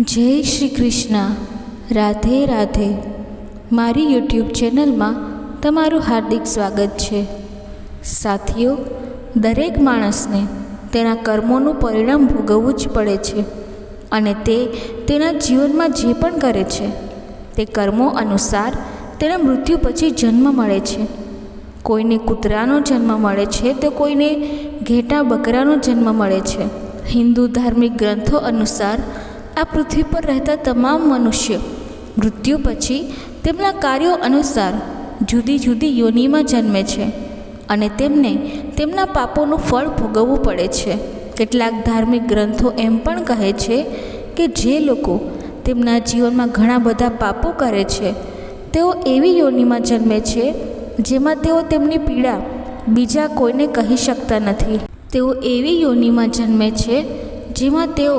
જય શ્રી કૃષ્ણ. રાધે રાધે. મારી યુટ્યુબ ચેનલમાં તમારું હાર્દિક સ્વાગત છે. સાથીઓ, દરેક માણસને તેના કર્મોનું પરિણામ ભોગવવું જ પડે છે અને તે તેના જીવનમાં જે પણ કરે છે, તે કર્મો અનુસાર તેના મૃત્યુ પછી જન્મ મળે છે. કોઈને કૂતરાનો જન્મ મળે છે તો કોઈને ઘેટા બકરાનો જન્મ મળે છે. હિન્દુ ધાર્મિક ગ્રંથો અનુસાર આ પૃથ્વી પર રહેતા તમામ મનુષ્ય, મૃત્યુ પછી તેમના કાર્યો અનુસાર જુદી જુદી યોનિમાં જન્મે છે અને તેમને તેમના પાપોનું ફળ ભોગવવું પડે છે. કેટલાક ધાર્મિક ગ્રંથો એમ પણ કહે છે કે જે લોકો તેમના જીવનમાં ઘણા બધા પાપો કરે છે, તેઓ એવી યોનિમાં જન્મે છે જેમાં તેઓ તેમની પીડા બીજા કોઈને કહી શકતા નથી. તેઓ એવી યોનિમાં જન્મે છે જેમાં તેઓ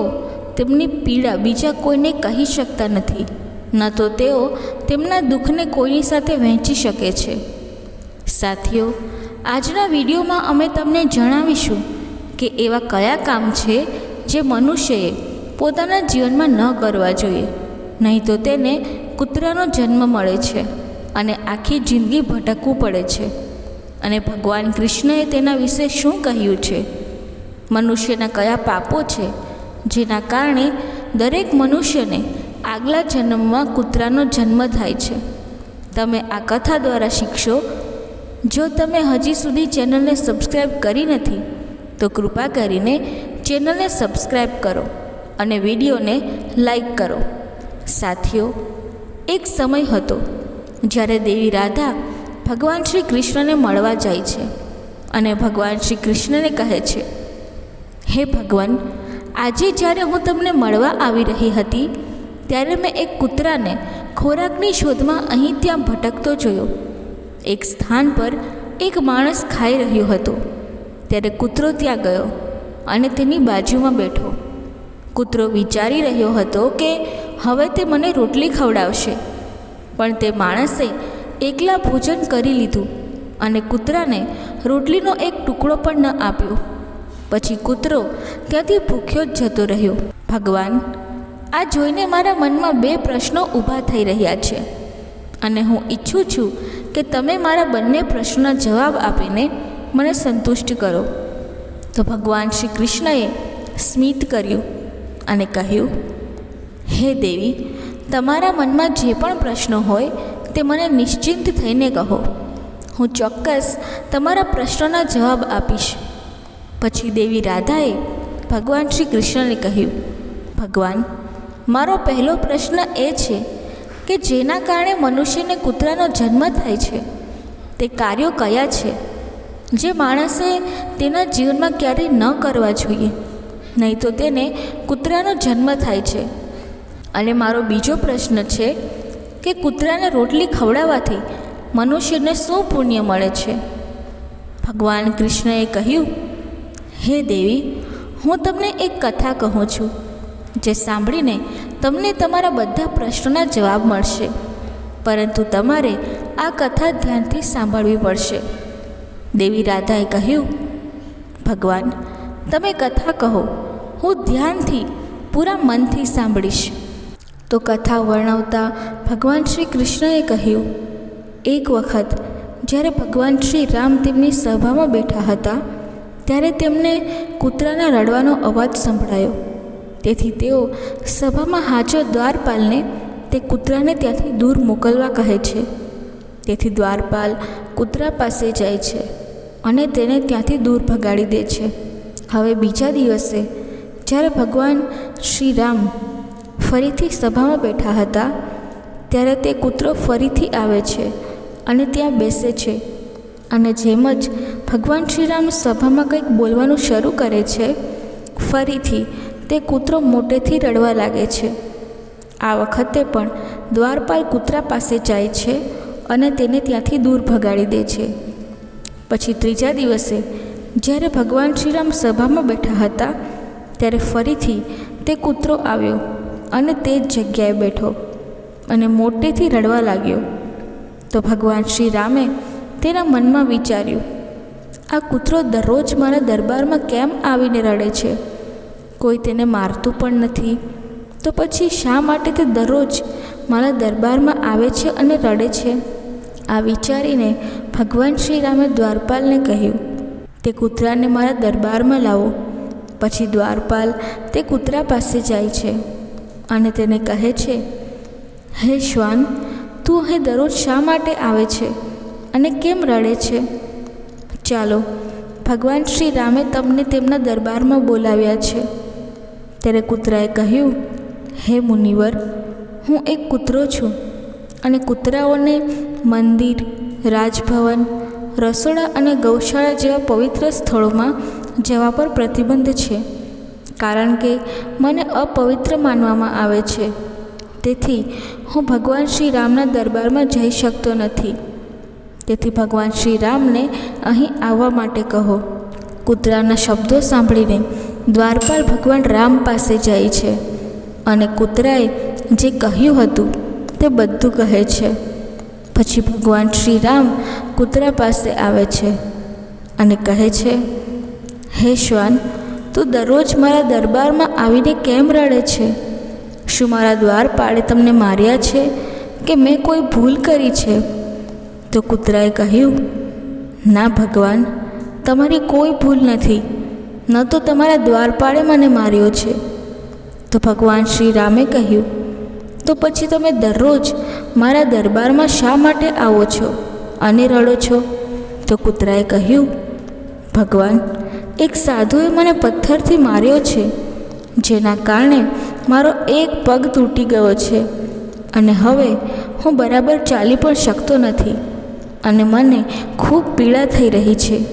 તેમની પીડા બીજા કોઈને કહી શકતા નથી. ન તો તેઓ તેમના દુઃખને કોઈની સાથે વહેંચી શકે છે. સાથીઓ, આજના વિડીયોમાં અમે તમને જણાવીશું કે એવા કયા કામ છે જે મનુષ્યએ પોતાના જીવનમાં ન કરવા જોઈએ. નહીં તો તેને કૂતરાનો જન્મ મળે છે અને આખી જિંદગી ભટકવું પડે છે. અને ભગવાન કૃષ્ણએ તેના વિશે શું કહ્યું છે? મનુષ્યના કયા પાપો છે જેના કારણે દરેક મનુષ્યને આગલા જન્મમાં કૂતરાનો જન્મ થાય છે. તમે આ કથા દ્વારા શીખશો, જો તમે હજી સુધી ચેનલને સબસ્ક્રાઈબ કરી નથી, તો કૃપા કરીને ચેનલને સબસ્ક્રાઈબ કરો અને વિડીયોને લાઈક કરો. સાથીઓ, એક સમય હતો જ્યારે દેવી રાધા ભગવાન શ્રી કૃષ્ણને મળવા જાય છે અને ભગવાન શ્રી કૃષ્ણને કહે છે, હે ભગવાન આજે જ્યારે હું તમને મળવા આવી રહી હતી, ત્યારે મેં એક કૂતરાને ખોરાકની શોધમાં અહીં ત્યાં ભટકતો જોયો. એક સ્થાન પર એક માણસ ખાઈ રહ્યો હતો. ત્યારે કૂતરો ત્યાં ગયો અને તેની બાજુમાં બેઠો. કૂતરો વિચારી રહ્યો હતો કે હવે તે મને રોટલી ખવડાવશે. પણ તે માણસે એકલા ભોજન કરી લીધું અને કૂતરાને રોટલીનો એક ટુકડો પણ ન આપ્યો. પછી કૂતરો ત્યાંથી ભૂખ્યો જ જતો રહ્યો. ભગવાન, આ જોઈને મારા મનમાં બે પ્રશ્નો ઊભા થઈ રહ્યા છે અને હું ઈચ્છું છું કે તમે મારા બંને પ્રશ્નોના જવાબ આપીને મને સંતુષ્ટ કરો. તો ભગવાન શ્રી કૃષ્ણએ સ્મિત કર્યું અને કહ્યું, હે દેવી, તમારા મનમાં જે પણ પ્રશ્નો હોય તે મને નિશ્ચિંત થઈને કહો. હું ચોક્કસ તમારા પ્રશ્નોના જવાબ આપીશ. પછી દેવી રાધાએ ભગવાન શ્રી કૃષ્ણને કહ્યું, ભગવાન, મારો પહેલો પ્રશ્ન એ છે કે જેના કારણે મનુષ્યને કૂતરાનો જન્મ થાય છે? તે કાર્યો કયા છે? જે માણસે તેના જીવનમાં ક્યારેય ન કરવા જોઈએ. નહીં તો તેને કૂતરાનો જન્મ થાય છે. અને મારો બીજો પ્રશ્ન છે કે કૂતરાને રોટલી ખવડાવવાથી મનુષ્યને શું પુણ્ય મળે છે? ભગવાન કૃષ્ણએ કહ્યું હે દેવી, હું તમને એક કથા કહું છું, જે સાંભળીને તમને તમારા બધા પ્રશ્નોના જવાબ મળશે. પરંતુ તમારે આ કથા ધ્યાનથી સાંભળવી પડશે. દેવી રાધાએ કહ્યું, ભગવાન, તમે કથા કહો, હું ધ્યાનથી પૂરા મનથી સાંભળીશ. તો કથા વર્ણવતા ભગવાન શ્રી કૃષ્ણએ કહ્યું, એક વખત જ્યારે ભગવાન શ્રી રામ તેમની સભામાં બેઠા હતા ત્યારે તેમને કૂતરાના રડવાનો અવાજ સંભળાયો. તેથી તેઓ સભામાં હાજર દ્વારપાલને તે કૂતરાને ત્યાંથી દૂર મોકલવા કહે છે. તેથી દ્વારપાલ કૂતરા પાસે જાય છે અને તેને ત્યાંથી દૂર ભગાડી દે છે. હવે બીજા દિવસે, જ્યારે ભગવાન શ્રી રામ ફરીથી સભામાં બેઠા હતા, ત્યારે તે કૂતરો ફરીથી આવે છે અને ત્યાં બેસે છે. અને જેમ જ ભગવાન શ્રીરામ સભામાં કંઈક બોલવાનું શરૂ કરે છે. ફરીથી તે કૂતરો મોટેથી રડવા લાગે છે. આ વખતે પણ દ્વારપાલ કૂતરા પાસે જાય છે અને તેને ત્યાંથી દૂર ભગાડી દે છે. પછી ત્રીજા દિવસે જ્યારે ભગવાન શ્રીરામ સભામાં બેઠા હતા, ત્યારે ફરીથી તે કૂતરો આવ્યો અને તે જ જગ્યાએ બેઠો અને મોટેથી રડવા લાગ્યો. તો ભગવાન શ્રી રામે તેના મનમાં વિચાર્યું આ કૂતરો દરરોજ મારા દરબારમાં કેમ આવીને રડે છે? કોઈ તેને મારતું પણ નથી. તો પછી શા માટે તે દરરોજ મારા દરબારમાં આવે છે અને રડે છે? આ વિચારીને ભગવાન શ્રી રામે દ્વારપાલને કહ્યું, તે કૂતરાને મારા દરબારમાં લાવો. પછી દ્વારપાલ તે કૂતરા પાસે જાય છે અને તેને કહે છે, હે શ્વાન, તું અહીં દરરોજ શા માટે આવે છે અને કેમ રડે છે? ચાલો, ભગવાન શ્રી રામે તમને તેમના દરબારમાં બોલાવ્યા છે. ત્યારે કૂતરાએ કહ્યું, હે મુનિવર, હું એક કૂતરો છું અને કૂતરાઓને મંદિર, રાજભવન, રસોડા અને ગૌશાળા જેવા પવિત્ર સ્થળોમાં જવા પર પ્રતિબંધ છે, કારણ કે મને અપવિત્ર માનવામાં આવે છે. તેથી હું ભગવાન શ્રી રામના દરબારમાં જઈ શકતો નથી. તેથી ભગવાન શ્રી રામને અહીં આવવા માટે કહો. કૂતરાના શબ્દો સાંભળીને દ્વારપાલ ભગવાન રામ પાસે જાય છે અને કૂતરાએ જે કહ્યું હતું તે બધું કહે છે. પછી ભગવાન શ્રી રામ કૂતરા પાસે આવે છે અને કહે છે, હે શ્વાન, તું દરરોજ મારા દરબારમાં આવીને કેમ રડે છે? શું મારા દ્વારપાળે તમને માર્યા છે કે મેં કોઈ ભૂલ કરી છે? તો કૂતરાએ કહ્યું, ના ભગવાન, તમારી કોઈ ભૂલ નથી. ન તો તમારા દ્વારપાળે મને માર્યો છે. તો ભગવાન શ્રી રામે કહ્યું, તો પછી તમે દરરોજ મારા દરબારમાં શા માટે આવો છો અને રડો છો? તો કૂતરાએ કહ્યું, ભગવાન, એક સાધુએ મને પથ્થરથી માર્યો છે, જેના કારણે મારો એક પગ તૂટી ગયો છે અને હવે હું બરાબર ચાલી પણ શકતો નથી. અને મને ખૂબ પીડા થઈ રહી છે.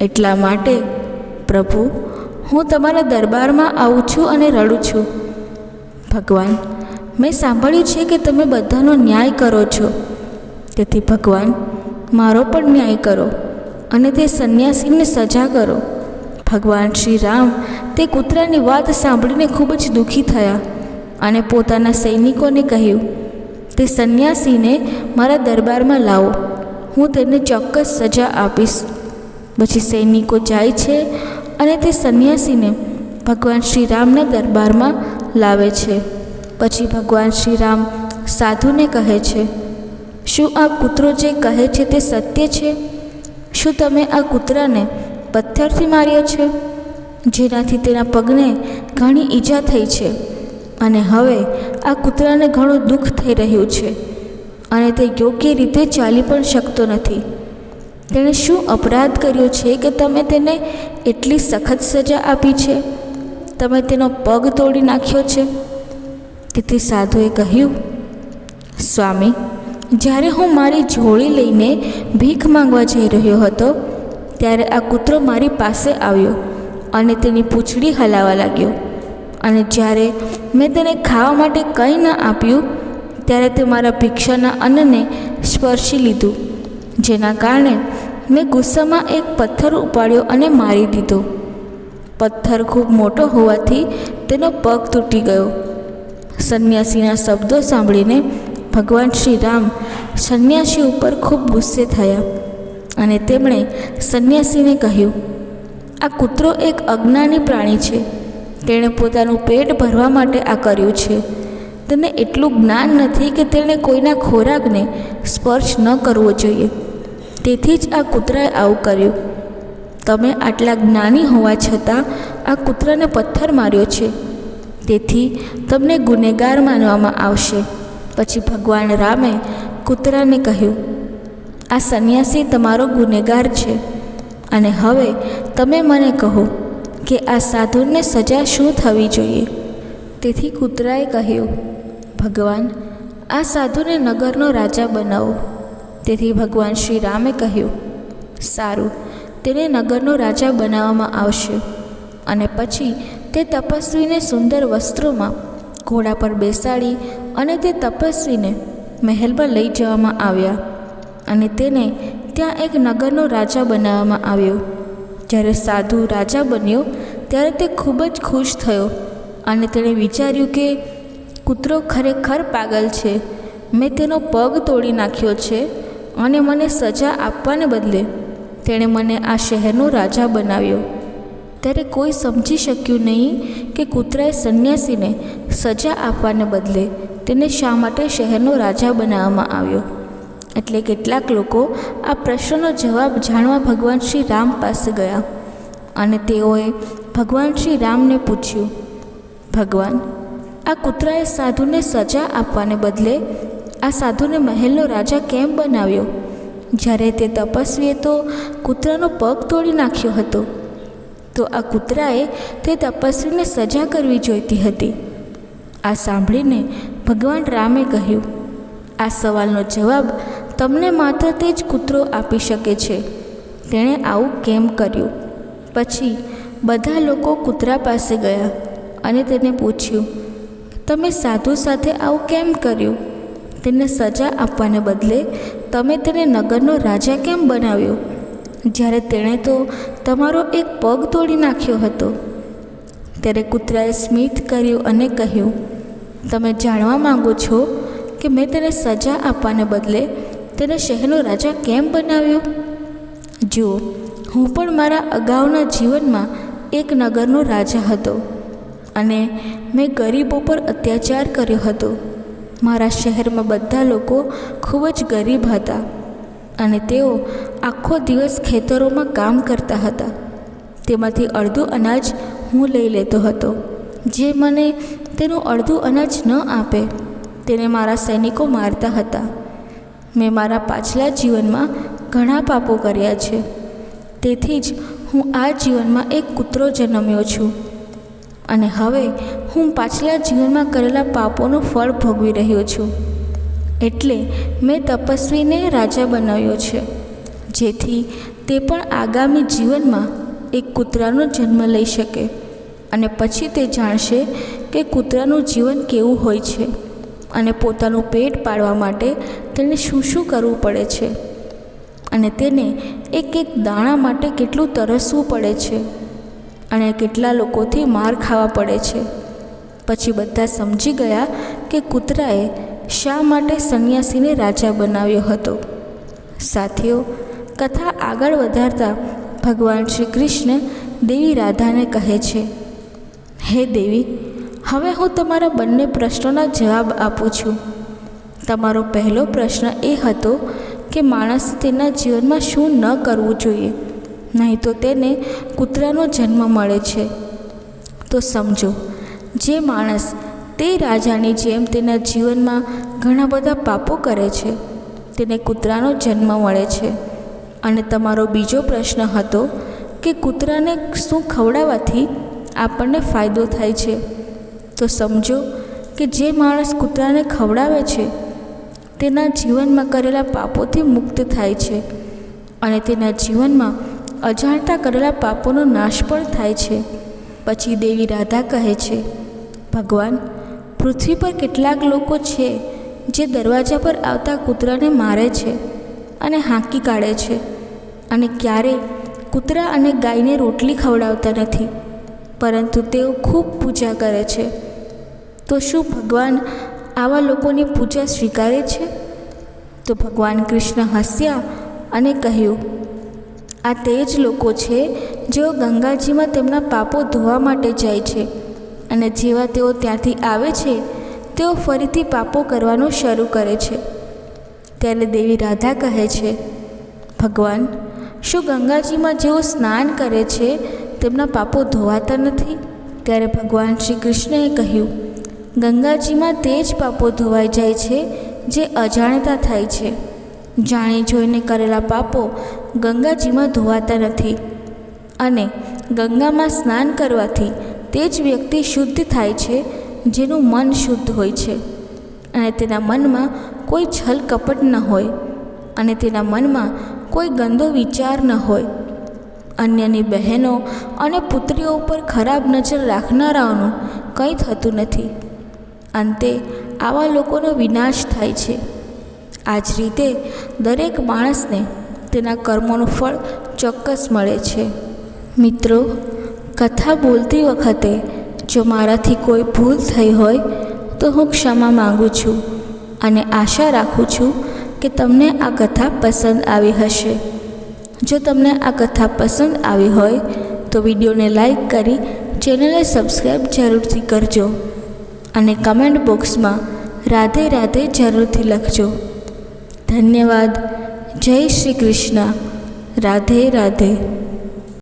એટલા માટે, પ્રભુ, હું તમારા દરબારમાં આવું છું અને રડું છું. ભગવાન, મેં સાંભળ્યું છે કે તમે બધાનો ન્યાય કરો છો. તેથી ભગવાન, મારો પણ ન્યાય કરો અને તે સંન્યાસીને સજા કરો. ભગવાન શ્રી રામ તે કૂતરાની વાત સાંભળીને ખૂબ જ દુઃખી થયા અને પોતાના સૈનિકોને કહ્યું, તે સંન્યાસીને મારા દરબારમાં લાવો. હું તેને ચોક્કસ સજા આપીશ. પછી સૈનિકો જાય છે અને તે સંન્યાસીને ભગવાન શ્રી રામના દરબારમાં લાવે છે. પછી ભગવાન શ્રી રામ સાધુને કહે છે, શું આ કૂતરો જે કહે છે તે સત્ય છે? શું તમે આ કૂતરાને પથ્થરથી માર્યો છે? જેનાથી તેના પગને ઘણી ઈજા થઈ છે અને હવે આ કૂતરાને ઘણું દુઃખ થઈ રહ્યું છે. અને તે યોગ્ય રીતે ચાલી પણ શકતો નથી. તેણે શું અપરાધ કર્યો છે કે તમે તેને એટલી સખત સજા આપી છે? તમે તેનો પગ તોડી નાખ્યો છે? તેથી સાધુએ કહ્યું, સ્વામી, જ્યારે હું મારી જોડી લઈને ભીખ માંગવા જઈ રહ્યો હતો, ત્યારે આ કૂતરો મારી પાસે આવ્યો અને તેની પૂંછડી હલાવવા લાગ્યો. અને જ્યારે મેં તેને ખાવા માટે કંઈ ન આપ્યું ત્યારે તે મારા ભિક્ષાના અન્નને સ્પર્શી લીધું, જેના કારણે મેં ગુસ્સામાં એક પથ્થર ઉપાડ્યો અને મારી દીધો. પથ્થર ખૂબ મોટો હોવાથી તેનો પગ તૂટી ગયો. સંન્યાસીના શબ્દો સાંભળીને ભગવાન શ્રી રામ સંન્યાસી ઉપર ખૂબ ગુસ્સે થયા અને તેમણે સંન્યાસીને કહ્યું, આ કૂતરો એક અજ્ઞાની પ્રાણી છે. તેણે પોતાનું પેટ ભરવા માટે આ કર્યું છે. તેને એટલું જ્ઞાન નથી કે તેણે કોઈના ખોરાકને સ્પર્શ ન કરવો જોઈએ. તેથી જ આ કૂતરાએ આવું કર્યું. તમે આટલા જ્ઞાની હોવા છતાં આ કૂતરાને પથ્થર માર્યો છે. તેથી તમને ગુનેગાર માનવામાં આવશે. પછી ભગવાન રામે કૂતરાને કહ્યું, આ સંન્યાસી તમારો ગુનેગાર છે. અને હવે તમે મને કહો કે આ સાધુને સજા શું થવી જોઈએ? તેથી કૂતરાએ કહ્યું ભગવાન, આ સાધુને નગરનો રાજા બનાવો. તેથી ભગવાન શ્રી રામે કહ્યું, સારું, તેને નગરનો રાજા બનાવવામાં આવશે. અને પછી તે તપસ્વીને સુંદર વસ્ત્રોમાં ઘોડા પર બેસાડી અને તે તપસ્વીને મહેલમાં લઈ જવામાં આવ્યા. અને તેને ત્યાં એક નગરનો રાજા બનાવવામાં આવ્યો. જ્યારે સાધુ રાજા બન્યો, ત્યારે તે ખૂબ જ ખુશ થયો અને તેણે વિચાર્યું કે કૂતરો ખરેખર પાગલ છે. મેં તેનો પગ તોડી નાખ્યો છે અને મને સજા આપવાને બદલે તેણે મને આ શહેરનો રાજા બનાવ્યો. ત્યારે કોઈ સમજી શક્યું નહીં કે કૂતરાએ સંન્યાસીને સજા આપવાને બદલે તેને શા માટે શહેરનો રાજા બનાવવામાં આવ્યો. એટલે કેટલાક લોકો આ પ્રશ્નનો જવાબ જાણવા ભગવાન શ્રી રામ પાસે ગયા અને તેઓએ ભગવાન શ્રી રામને પૂછ્યું, ભગવાન આ કૂતરાએ સાધુને સજા આપવાને બદલે આ સાધુને મહેલનો રાજા કેમ બનાવ્યો? જ્યારે તે તપસ્વીએ તો કૂતરાનો પગ તોડી નાખ્યો હતો, તો આ કૂતરાએ તે તપસ્વીને સજા કરવી જોઈતી હતી. આ સાંભળીને ભગવાન રામે કહ્યું, આ સવાલનો જવાબ તમને માત્ર તે જ કૂતરો આપી શકે છે. તેણે આવું કેમ કર્યું? પછી બધા લોકો કૂતરા પાસે ગયા અને તેને પૂછ્યું તમે સાધુ સાથે આવું કેમ કર્યું? તેને સજા આપવાને બદલે તમે તેને નગરનો રાજા કેમ બનાવ્યો? જ્યારે તેણે તો તમારો એક પગ તોડી નાખ્યો હતો. ત્યારે કૂતરાએ સ્મિત કર્યું અને કહ્યું, તમે જાણવા માંગો છો કે મેં તેને સજા આપવાને બદલે તેને શહેરનો રાજા કેમ બનાવ્યો? જુઓ, હું પણ મારા અગાઉના જીવનમાં એક નગરનો રાજા હતો અને મેં ગરીબો પર અત્યાચાર કર્યો હતો. મારા શહેરમાં બધા લોકો ખૂબ જ ગરીબ હતા અને તેઓ આખો દિવસ ખેતરોમાં કામ કરતા હતા. તેમાંથી અડધું અનાજ હું લઈ લેતો હતો, જે મને તેનું અડધું અનાજ ન આપે. તેને મારા સૈનિકો મારતા હતા. મેં મારા પાછલા જીવનમાં ઘણા પાપો કર્યા છે. તેથી જ હું આ જીવનમાં એક કૂતરો જન્મ્યો છું. અને હવે હું પાછલા જીવનમાં કરેલા પાપોનું ફળ ભોગવી રહ્યો છું. એટલે મેં તપસ્વીને રાજા બનાવ્યો છે. જેથી તે પણ આગામી જીવનમાં એક કૂતરાનો જન્મ લઈ શકે અને પછી તે જાણશે કે કૂતરાનું જીવન કેવું હોય છે અને પોતાનું પેટ પાડવા માટે તેને શું શું કરવું પડે છે. અને તેને એક એક દાણા માટે કેટલું તરસવું પડે છે. અને કેટલા લોકોથી માર ખાવા પડે છે. પછી બધા સમજી ગયા કે કૂતરાએ શા માટે સંન્યાસીને રાજા બનાવ્યો હતો. સાથીઓ, કથા આગળ વધારતા ભગવાન શ્રી કૃષ્ણ દેવી રાધાને કહે છે, હે દેવી, હવે હું તમારા બંને પ્રશ્નોના જવાબ આપું છું. તમારો પહેલો પ્રશ્ન એ હતો કે માણસ તેના જીવનમાં શું ન કરવું જોઈએ. નહીં તો તેને કૂતરાનો જન્મ મળે છે. તો સમજો, જે માણસ તે રાજાની જેમ તેના જીવનમાં ઘણા બધા પાપો કરે છે, તેને કૂતરાનો જન્મ મળે છે. અને તમારો બીજો પ્રશ્ન હતો કે કૂતરાને શું ખવડાવવાથી આપણને ફાયદો થાય છે? તો સમજો કે જે માણસ કૂતરાને ખવડાવે છે, તેના જીવનમાં કરેલા પાપોથી મુક્ત થાય છે અને તેના જીવનમાં અજાણતા કરેલા પાપોનો નાશ પણ થાય છે. પછી દેવી રાધા કહે છે, ભગવાન, પૃથ્વી પર કેટલાક લોકો છે જે દરવાજા પર આવતા કૂતરાને મારે છે અને હાંકી કાઢે છે અને ક્યારેય કૂતરા અને ગાયને રોટલી ખવડાવતા નથી. પરંતુ તેઓ ખૂબ પૂજા કરે છે. તો શું ભગવાન આવા લોકોની પૂજા સ્વીકારે છે? તો ભગવાન કૃષ્ણ હસ્યા અને કહ્યું આ તે જ લોકો છે જેઓ ગંગાજીમાં તેમના પાપો ધોવા માટે જાય છે. અને જેવા તેઓ ત્યાંથી આવે છે, તેઓ ફરીથી પાપો કરવાનું શરૂ કરે છે. ત્યારે દેવી રાધા કહે છે, ભગવાન, શું ગંગાજીમાં જેઓ સ્નાન કરે છે, તેમના પાપો ધોવાતા નથી? ત્યારે ભગવાન શ્રી કૃષ્ણએ કહ્યું, ગંગાજીમાં તે જ પાપો ધોવાઈ જાય છે, જે અજાણતા થાય છે. જાણી જોઈને કરેલા પાપો ગંગાજીમાં ધોવાતા નથી. અને ગંગામાં સ્નાન કરવાથી તે જ વ્યક્તિ શુદ્ધ થાય છે, જેનું મન શુદ્ધ હોય છે. અને તેના મનમાં કોઈ છલ કપટ ન હોય અને તેના મનમાં કોઈ ગંદો વિચાર ન હોય. અન્યની બહેનો અને પુત્રીઓ ઉપર ખરાબ નજર રાખનારાઓનું કંઈ થતું નથી. અંતે આવા લોકોનો વિનાશ થાય છે. આ જ રીતે દરેક માણસને તેના કર્મોનું ફળ ચોક્કસ મળે છે. મિત્રો, કથા બોલતી વખતે જો મારાથી કોઈ ભૂલ થઈ હોય તો હું ક્ષમા માગું છું અને આશા રાખું છું કે તમને આ કથા પસંદ આવી હશે. જો તમને આ કથા પસંદ આવી હોય તો વિડીયોને લાઈક કરી ચેનલને સબસ્ક્રાઈબ જરૂરથી કરજો અને કમેન્ટ બોક્સમાં રાધે રાધે જરૂરથી લખજો. ધન્યવાદ. જય શ્રી કૃષ્ણ. રાધે રાધે.